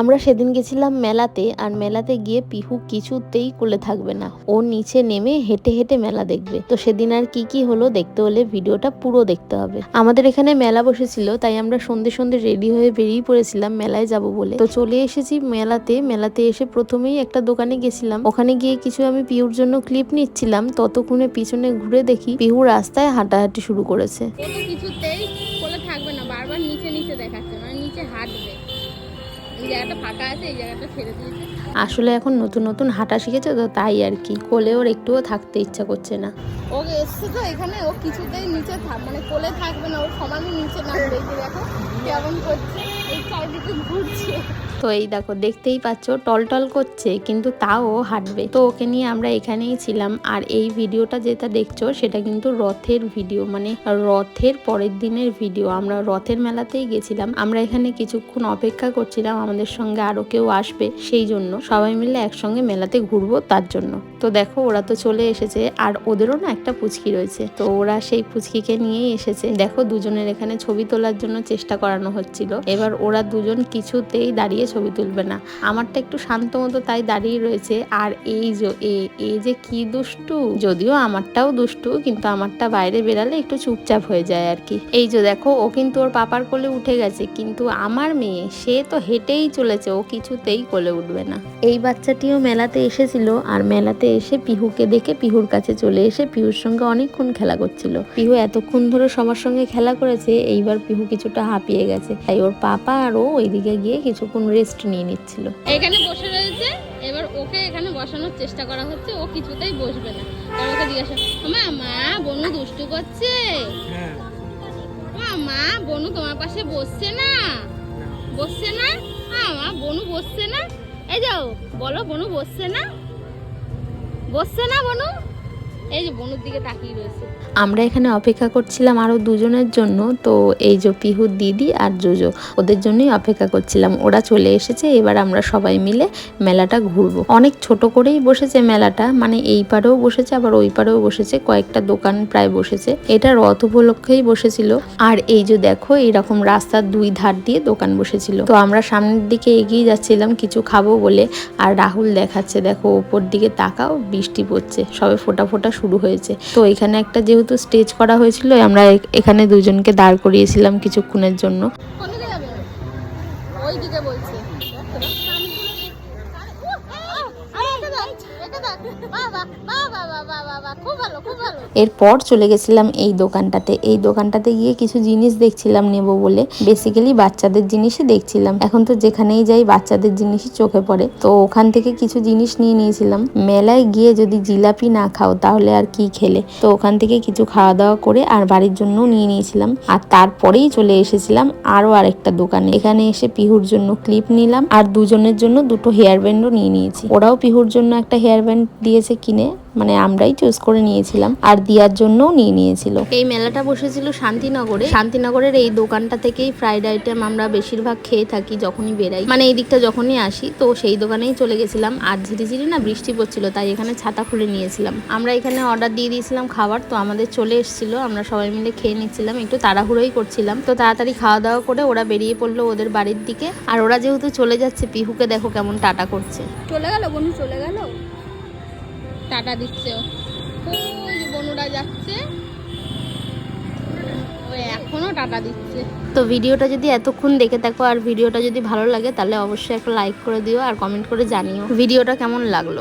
আমরা সেদিন গেছিলাম মেলাতে, আর মেলাতে গিয়ে পিহু কিছুতেই কোলে থাকবে না। ও নিচে নেমে হেঁটে হেঁটে মেলা দেখবে। তো সেদিন আর কি কি হলো দেখতে হলে ভিডিওটা পুরো দেখতে হবে। আমাদের এখানে মেলা বসেছিল, তাই আমরা সন্ধে সন্ধে রেডি হয়ে বেরিয়ে পড়েছিলাম মেলায় যাব বলে। তো চলে এসেছি মেলাতে। মেলাতে এসে প্রথমেই একটা দোকানে গেছিলাম। ওখানে গিয়ে কিছু আমি পিহুর জন্য ক্লিপ নিচ্ছিলাম। ততক্ষণে পিছনে ঘুরে দেখি পিহু রাস্তায় হাঁটাহাঁটি শুরু করেছে। ও জায়গাটা ফাঁকা আছে এই জায়গাটা ছেড়ে দিয়েছে। আসলে এখন নতুন নতুন হাঁটা শিখেছে তো তাই আর কি কোলে ওর একটুও থাকতে ইচ্ছা করছে না। ও এসছে তো এখানে ও কিছুতেই নিচে থাক মানে কোলে থাকবে না ওর সমানই নিচে নামবে দেখো কেমন করছে এই চারিদিকে ঘুরছে। তো এই দেখো, দেখতেই পাচ্ছ, টলটল করছে, কিন্তু তাও হাঁটবে। তো ওকে নিয়ে আমরা এখানেই ছিলাম, আর এই ভিডিওটা যেটা দেখছ, সেটা কিন্তু রথের ভিডিও মানে রথের পরের দিনের ভিডিও। আমরা রথের মেলাতেই গেছিলাম, আমরা এখানে কিছুক্ষণ অপেক্ষা করছিলাম, আমাদের সঙ্গে আরও কেউ আসবে, সেই জন্য। সবাই মিলে একসঙ্গে মেলাতে ঘুরবো তার জন্য। তো দেখো, ওরা তো চলে এসেছে, আর ওদেরও না একটা পুচকি রয়েছে। তো ওরা সেই পুচকিকে নিয়েই এসেছে। দেখো, দুজনের এখানে ছবি তোলার জন্য চেষ্টা করানো হচ্ছিল। এবার ওরা দুজন কিছুতেই দাঁড়িয়ে ছবি তুলবে না। আমারটা একটু শান্ত মতো তাই দাঁড়িয়ে রয়েছে। আর এই যে, এ- এই যে কি দুষ্টু? যদিও আমারটাও দুষ্টু, কিন্তু আমারটা বাইরে বেরালে একটু চুপচাপ হয়ে যায় আর কি এই যে দেখো, ও কিন্তু ওর পাপার কোলে উঠে গেছে, কিন্তু আমার মেয়ে, সে তো হেঁটেই চলেছে, ও কিছুতেই কোলে উঠবে না। এই বাচ্চাটিও মেলাতে এসেছিল, আর মেলাতে এসে পিহুকে দেখে পিহুর কাছে চলে এসে পিহুর সঙ্গে অনেকক্ষণ খেলা করছিল। পিহু এতক্ষণ ধরে সবার সঙ্গে খেলা করেছে, এইবার পিহু কিছুটা হাঁপিয়ে গেছে। তাই ওর পাপা আর ও ওইদিকে গিয়ে কিছুক্ষণ রেস্ট নিয়ে নিচ্ছিল। এখানে বসে রয়েছে এবার ওকে এখানে বসানোর চেষ্টা করা হচ্ছে ও কিছুতেই বসবে না। এবার ওকে জিজ্ঞাসা মা মা বনু দুষ্টু করছে? মা মা বনু তোমার পাশে বসছে না? বসছে না? মা মা বনু বসছে না। এই যাও বলো বনু বসছে না? বসছে না বনু? এই দিকে তাকিয়ে রয়েছে। আমরা এখানে অপেক্ষা করছিলাম আরও দুজনের জন্য, তো এই যে পিহুর দিদি আর জুজো, ওদের জন্যই অপেক্ষা করছিলাম। ওরা চলে এসেছে, এবার আমরা সবাই মিলে মেলাটা ঘুরবো। অনেক ছোট করেই বসেছে মেলাটা মানে এই পারেও বসেছে, আবার ওই পারেও বসেছে, কয়েকটা দোকান প্রায় বসেছে। এটা রথ উপলক্ষেই বসেছিল। আর এই যে দেখো, এইরকম রাস্তার দুই ধার দিয়ে দোকান বসেছিল। তো আমরা সামনের দিকে এগিয়ে যাচ্ছিলাম কিছু খাব বলে, আর রাহুল দেখাচ্ছে, দেখো, ওপর দিকে তাকাও, বৃষ্টি পড়ছে, সবে ফোটা ফোটা শুরু হয়েছে। তো এখানে একটা যেহেতু স্টেজ করা হয়েছিল, আমরা এখানে দুজনকে দাঁড় করিয়েছিলাম কিছুক্ষণের জন্য। ওইদিকে দিকে ওই দিকে বলছে খুব ভালো খুব ভালো এরপর চলে গেছিলাম এই দোকানটাতে। এই দোকানটাতে গিয়ে কিছু জিনিস দেখছিলাম নেব বলে। বেসিক্যালি বাচ্চাদের জিনিসই দেখছিলাম। এখন তো যেখানেই যাই বাচ্চাদের জিনিসই চোখে পড়ে। তো ওখান থেকে কিছু জিনিস নিয়ে নিয়েছিলাম। মেলায় গিয়ে যদি জিলাপি না খাও তাহলে আর কি খেলে? তো ওখান থেকে কিছু খাওয়া দাওয়া করে আর বাড়ির জন্য নিয়ে নিয়েছিলাম। আর তারপরেই চলে এসেছিলাম আরও আরেকটা দোকানে। এখানে এসে পিহুর জন্য ক্লিপ নিলাম। আর দুজনের জন্য দুটো হেয়ার ব্যান্ডও নিয়ে নিয়েছি। ওরাও পিহুর জন্য একটা হেয়ার ব্যান্ড দিয়েছে কিনে মানে আমরাই চুজ করে নিয়েছিলাম আর দিয়ার জন্যও নিয়ে নিয়েছিল। এই মেলাটা বসেছিল শান্তিনগরে। শান্তিনগরের এই দোকানটা থেকেই ফ্রাইড আইটেম আমরা বেশিরভাগ খেয়ে থাকি যখনই বেরাই। মানে এই দিকটা যখনই আসি তো সেই দোকানেই চলে গেছিলাম। আর ঝিরিঝিরি না বৃষ্টি পড়ছিল তাই এখানে ছাতা খুলে নিয়েছিলাম। আমরা এখানে অর্ডার দিয়ে দিয়েছিলাম খাবার তো আমাদের চলে এসেছিল। আমরা সবাই মিলে খেয়ে নিচ্ছিলাম একটু তাড়াহুড়োই করছিলাম। তো তাড়াতাড়ি খাওয়া দাওয়া করে ওরা বেরিয়ে পড়ল ওদের বাড়ির দিকে। আর ওরা যেহেতু চলে যাচ্ছে পিহুকে দেখো কেমন টাটা করছে। চলে গেল বনু চলে গেল? টাটা দিচ্ছে। বনুরা যাচ্ছে। টাটা দিচ্ছে। তো ভিডিওটা যদি এতক্ষণ দেখে থাকো আর ভিডিওটা যদি ভালো লাগে, তাহলে অবশ্যই একটা লাইক করে দিও আর কমেন্ট করে জানিও। ভিডিওটা কেমন লাগল?